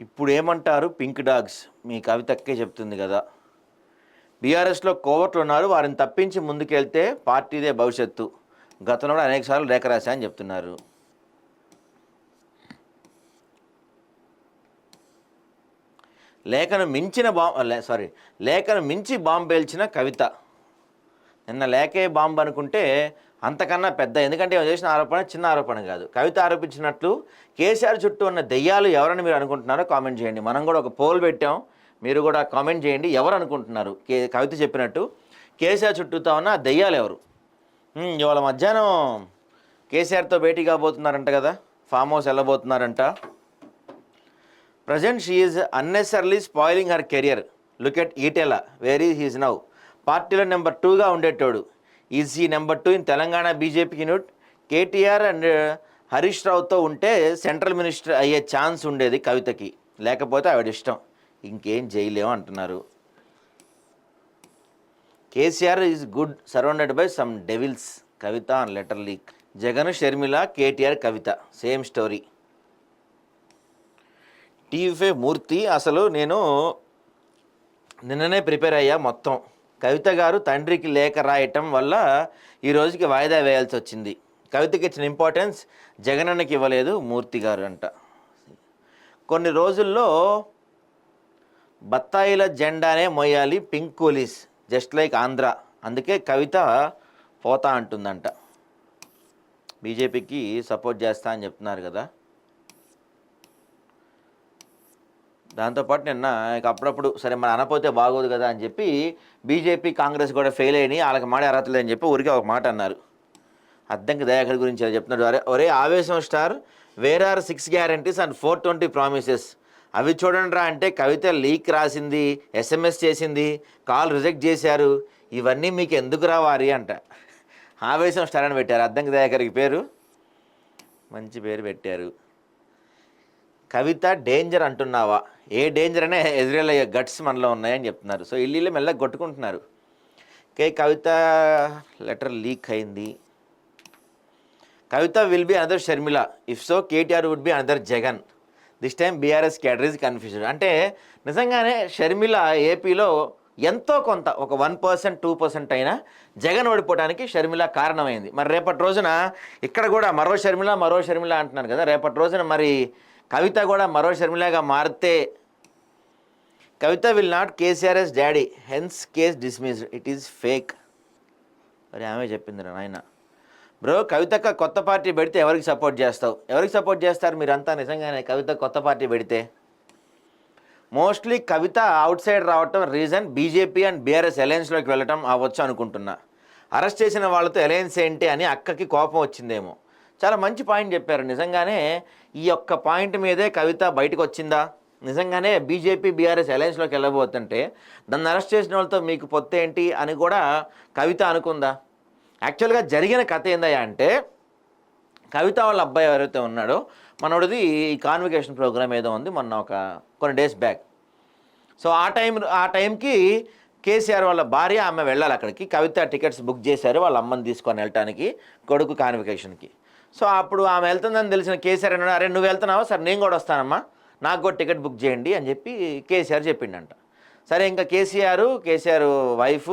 ఇప్పుడు ఏమంటారు pink dogs. మీ కవితక్కే చెప్తుంది కదా. బీఆర్ఎస్లో కోవట్లు ఉన్నారు. వారిని తప్పించి ముందుకెళ్తే పార్టీదే భవిష్యత్తు. గతంలో కూడా అనేకసార్లు లేఖ రాశా అని చెప్తున్నారు. లేఖను మించిన బాంబ్ సారీ. లేఖను మించి బాంబేల్చిన కవిత. నిన్న లేకే బాంబు అనుకుంటే అంతకన్నా పెద్ద ఎందుకంటే ఈమె చేసిన ఆరోపణ చిన్న ఆరోపణ కాదు. కవిత ఆరోపించినట్లు కేసీఆర్ చుట్టూ ఉన్న దెయ్యాలు ఎవరని మీరు అనుకుంటున్నారో కామెంట్ చేయండి. మనం కూడా ఒక పోల్ పెట్టాం. మీరు కూడా కామెంట్ చేయండి. ఎవరు అనుకుంటున్నారు? కే కవిత చెప్పినట్టు కేసీఆర్ చుట్టూతో ఉన్న దెయ్యాలు ఎవరు? ఇవాళ మధ్యాహ్నం కేసీఆర్తో భేటీ కాబోతున్నారంట కదా. Farm house వెళ్ళబోతున్నారంట. Present she unnecessarily spoiling her career. Look at Etela where is he's now. పార్టీలో నెంబర్ టూగా ఉండేటోడు. ఈజ్ ఈ number two in Telangana BJP unit KTR and Harish రావుతో ఉంటే సెంట్రల్ మినిస్టర్ అయ్యే ఛాన్స్ ఉండేది కవితకి. లేకపోతే ఆవిడ ఇష్టం. ఇంకేం చేయలేము అంటున్నారు. KCR is good surrounded by some devils. Kavitha and letter leak. Jagan Sharmila KTR Kavitha. Same story. TV Murthy అసలు నేను నిన్ననే ప్రిపేర్ అయ్యా మొత్తం. కవిత గారు తండ్రికి లేఖ రాయటం వల్ల ఈ రోజుకి వాయిదా వేయాల్సి వచ్చింది కవితకి ఇచ్చిన ఇంపార్టెన్స్ జగనన్నకి ఇవ్వలేదు మూర్తి గారు అంట. కొన్ని రోజుల్లో బత్తాయిల జెండానే మోయాలి pink coolies just like Andhra. అందుకే కవిత పోతా అంటుందంట. బీజేపీకి సపోర్ట్ చేస్తా అని చెప్తున్నారు కదా. దాంతోపాటు నిన్న ఇక అప్పుడప్పుడు సరే మన అనపోతే బాగోదు కదా అని చెప్పి బీజేపీ కాంగ్రెస్ కూడా ఫెయిల్ అయినాయి. వాళ్ళకి మాడే అర్హత లేదని చెప్పి ఊరికే ఒక మాట అన్నారు. అద్దంకి దయాకర్ గురించి అది చెప్తున్నాడు. అరే ఒరే ఆవేశం star where are six guarantees and four twenty promises అవి చూడండి రా అంటే కవిత లీక్ రాసింది ఎస్ఎంఎస్ చేసింది కాల్ రిజెక్ట్ చేశారు. ఇవన్నీ మీకు ఎందుకు రావాలి అంట. ఆవేశం స్టార్ అని పెట్టారు. అద్దంకి దయాకర్కి పేరు? మంచి పేరు పెట్టారు. కవిత డేంజర్ అంటున్నావా? ఏ డేంజర్ అనే ఎదురెళ్ళయ్యే గట్స్ మనలో ఉన్నాయని చెప్తున్నారు. సో ఇల్లు మెల్లగా కొట్టుకుంటున్నారు. కే కవిత లెటర్ లీక్ అయింది. Kavitha will be another Sharmila if so KTR would be another Jagan this time BRS cadres confusion అంటే నిజంగానే షర్మిల ఏపీలో ఎంతో కొంత ఒక వన్ పర్సెంట్ టూ పర్సెంట్ అయినా జగన్ ఓడిపోవడానికి షర్మిల కారణమైంది. మరి రేపటి రోజున ఇక్కడ కూడా మరో షర్మిల మరో షర్మిల అంటున్నారు కదా. రేపటి రోజున మరి కవిత కూడా మరో షర్మిలాగా మారితే Kavitha will not KCR's daddy hence case dismissed it is fake మరి ఆమె చెప్పింది నాయన. బ్రో కవితక్క కొత్త పార్టీ పెడితే ఎవరికి సపోర్ట్ చేస్తావు? ఎవరికి సపోర్ట్ చేస్తారు మీరంతా నిజంగానే? కవిత కొత్త పార్టీ పెడితే? మోస్ట్లీ కవిత అవుట్ సైడ్ రావటం రీజన్ బీజేపీ అండ్ బీఆర్ఎస్ అలయన్స్లోకి వెళ్ళటం అవ్వచ్చు అనుకుంటున్నా. అరెస్ట్ చేసిన వాళ్ళతో అలయన్స్ ఏంటి అని అక్కకి కోపం వచ్చిందేమో. చాలా మంచి పాయింట్ చెప్పారు. నిజంగానే ఈ యొక్క పాయింట్ మీదే కవిత బయటకు వచ్చిందా నిజంగానే బీజేపీ బీఆర్ఎస్ అలయన్స్లోకి వెళ్ళబోతుంటే దాన్ని అరెస్ట్ చేసిన వాళ్ళతో మీకు పొత్త ఏంటి అని కూడా కవిత అనుకుందా? యాక్చువల్గా జరిగిన కథ ఏందయ్యా అంటే కవిత వాళ్ళ అబ్బాయి ఎవరైతే ఉన్నాడో మనోడిది ఈ కాన్వికేషన్ ప్రోగ్రామ్ ఏదో ఉంది మొన్న ఒక కొన్ని డేస్ బ్యాక్ సో ఆ టైం ఆ టైంకి కేసీఆర్ వాళ్ళ భార్య ఆమె వెళ్ళాలి అక్కడికి. కవిత టికెట్స్ బుక్ చేశారు వాళ్ళ అమ్మని తీసుకొని వెళ్ళటానికి కొడుకు కాన్వికేషన్కి సో అప్పుడు ఆమె వెళ్తుందని తెలిసిన కేసీఆర్ అన్నాడు అరే నువ్వు వెళ్తున్నావా? సరే నేను కూడా వస్తానమ్మా. నాకు కూడా టికెట్ బుక్ చేయండి అని చెప్పి కేసీఆర్ చెప్పిండంట. సరే ఇంకా KCR KCR wife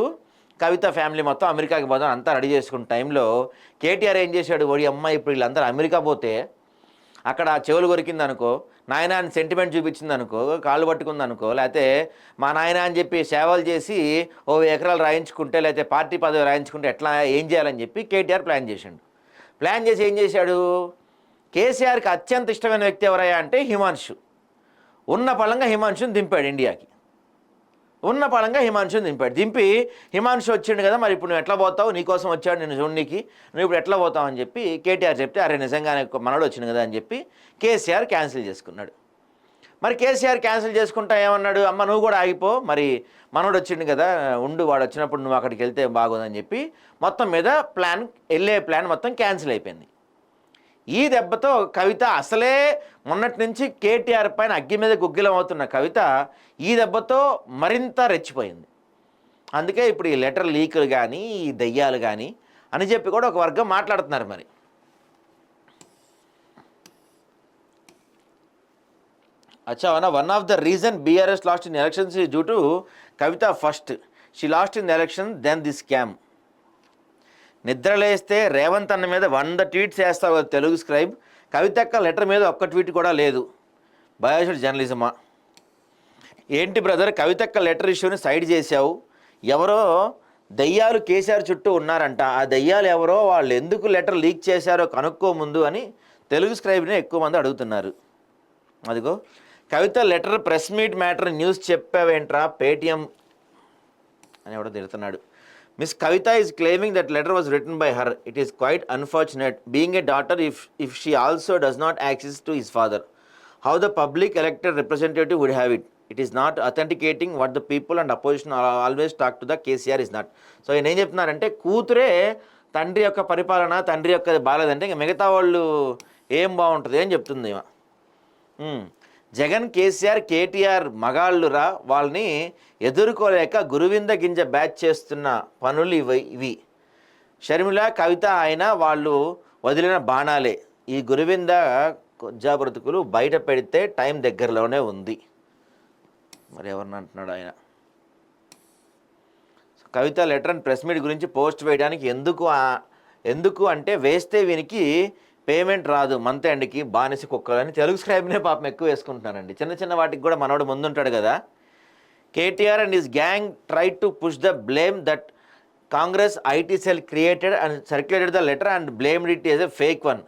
Kavitha family మొత్తం అమెరికాకి పోదాం అంతా రెడీ చేసుకున్న టైంలో కేటీఆర్ ఏం చేశాడు? ఓడి అమ్మ ఇప్పుడు వీళ్ళందరూ అమెరికా పోతే అక్కడ చెవులు కొరికింది అనుకో నాయన అని సెంటిమెంట్ చూపించింది అనుకో కాళ్ళు పట్టుకుంది అనుకో లేకపోతే మా నాయన అని చెప్పి సేవలు చేసి ఓ ఎకరాలు రాయించుకుంటే లేకపోతే పార్టీ పదవి రాయించుకుంటే ఎట్లా ఏం చేయాలని చెప్పి కేటీఆర్ ప్లాన్ చేసిండు. ప్లాన్ చేసి ఏం చేశాడు? కేసీఆర్కి అత్యంత ఇష్టమైన వ్యక్తి ఎవరయ్యా అంటే హిమాంశు ఉన్న పలంగా హిమాంశుని దింపాడు ఇండియాకి. ఉన్న పలంగా హిమాంశుని దింపాడు. దింపి హిమాంశు వచ్చిండు కదా మరి ఇప్పుడు నువ్వు ఎట్లా పోతావు? నీకోసం వచ్చాడు నేను చూడనీకి నువ్వు ఇప్పుడు ఎట్లా పోతావు అని చెప్పి కేటీఆర్ చెప్తే అరే నిజంగానే మనోడు వచ్చింది కదా అని చెప్పి కేసీఆర్ క్యాన్సిల్ చేసుకున్నాడు. మరి కేసీఆర్ క్యాన్సిల్ చేసుకుంటా ఏమన్నాడు? అమ్మ నువ్వు కూడా ఆగిపో. మరి మనోడు వచ్చిండు కదా ఉండు వాడు వచ్చినప్పుడు నువ్వు అక్కడికి వెళ్తే బాగోదని చెప్పి మొత్తం మీద ప్లాన్ వెళ్ళే ప్లాన్ మొత్తం క్యాన్సిల్ అయిపోయింది. ఈ దెబ్బతో కవిత అసలే మొన్నటి నుంచి కేటీఆర్ పైన అగ్గి మీద గుగ్గిలం అవుతున్న కవిత ఈ దెబ్బతో మరింత రెచ్చిపోయింది. అందుకే ఇప్పుడు ఈ లెటర్ లీకులు కానీ ఈ దయ్యాలు కానీ అని చెప్పి కూడా ఒక వర్గం మాట్లాడుతున్నారు మరి. అచ్చా one one of the reason BRS lost in elections due to Kavitha first she lost in election then the scam నిద్రలేస్తే Revanth అన్న మీద వంద ట్వీట్స్ వేస్తావు తెలుగు స్క్రైబ్ కవితక్క లెటర్ మీద ఒక్క ట్వీట్ కూడా లేదు. బయోషుడ్ జర్నలిజమా ఏంటి బ్రదర్ కవితక్క లెటర్ ఇష్యూని సైడ్ చేసావు ఎవరో దయ్యాలు కేసీఆర్ చుట్టూ ఉన్నారంట. ఆ దయ్యాలు ఎవరో వాళ్ళు ఎందుకు లెటర్ లీక్ చేశారో కనుక్కో ముందు అని తెలుగు స్క్రైబ్ని ఎక్కువ మంది అడుగుతున్నారు. అదిగో Kavitha letter press meet matter news చెప్పావేంట్రా? Paytm అని ఎవడో తిడుతున్నాడు. Miss Kavitha is claiming that letter was written by her it is quite unfortunate being a daughter if if she also does not access to his father how the public elected representative would have it it is not authenticating what the people and opposition always talk to the KCR is not so ఈయన ఏం చెప్తున్నారంటే కూతురే తండ్రి యొక్క పరిపాలన తండ్రి యొక్క బాగాలేదంటే ఇంకా మిగతా వాళ్ళు ఏం బాగుంటుంది అని చెప్తుంది ఈమె. జగన్ కేసీఆర్ కేటీఆర్ మగాళ్ళురా వాళ్ళని ఎదుర్కోలేక గురువింద గింజ బ్యాచ్ చేస్తున్న పనులు ఇవి ఇవి. షర్మిల కవిత ఆయన వాళ్ళు వదిలిన బాణాలే. ఈ గురువింద కొజ్జా బయట పెడితే టైం దగ్గరలోనే ఉంది. మరి ఎవరిని అంటున్నాడు ఆయన? Kavitha letter and press meet గురించి పోస్ట్ వేయడానికి ఎందుకు ఎందుకు అంటే వేస్తే వీనికి పేమెంట్ రాదు మంత్ ఎండ్కి బానిస కుక్కలు అని తెలుగు స్క్రైబ్నే పాపం ఎక్కువ వేసుకుంటున్నానండి చిన్న చిన్న వాటికి కూడా మనోడు ముందుంటాడు కదా. KTR and his gang try to push the blame that Congress IT cell created and circulated the letter and blamed it is a fake one.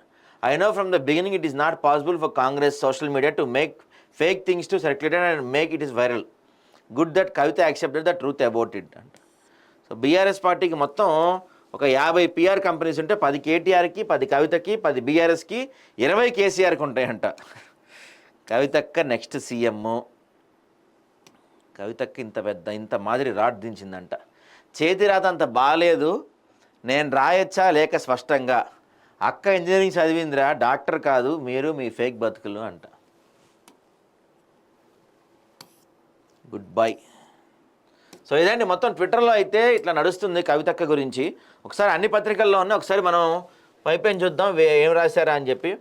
I know from the beginning it is not possible for Congress social media to make fake things to circulated and make it is viral. Good that Kavitha accepted the truth about it అంట. So BRS పార్టీకి మొత్తం ఒక యాభై PR companies ఉంటే పది కేటీఆర్కి పది కవితకి పది బీఆర్ఎస్కి ఇరవై కేసీఆర్కి ఉంటాయంట. కవితక్క నెక్స్ట్ సీఎం కవితక్క ఇంత పెద్ద ఇంత మాదిరి రాడ్ దించిందంట. చేతి రాత అంత బాగాలేదు నేను రాయొచ్చా లేక స్పష్టంగా? అక్క ఇంజనీరింగ్ చదివిందిరా డాక్టర్ కాదు మీరు మీ ఫేక్ బతుకులు అంట. గుడ్ బై సో ఇదండి మొత్తం ట్విట్టర్లో అయితే ఇట్లా నడుస్తుంది కవితక్క గురించి. ఒకసారి అన్ని పత్రికల్లో ఉన్న ఒకసారి మనం పైపైన చూద్దాం వే- ఏం రాశారా అని చెప్పి.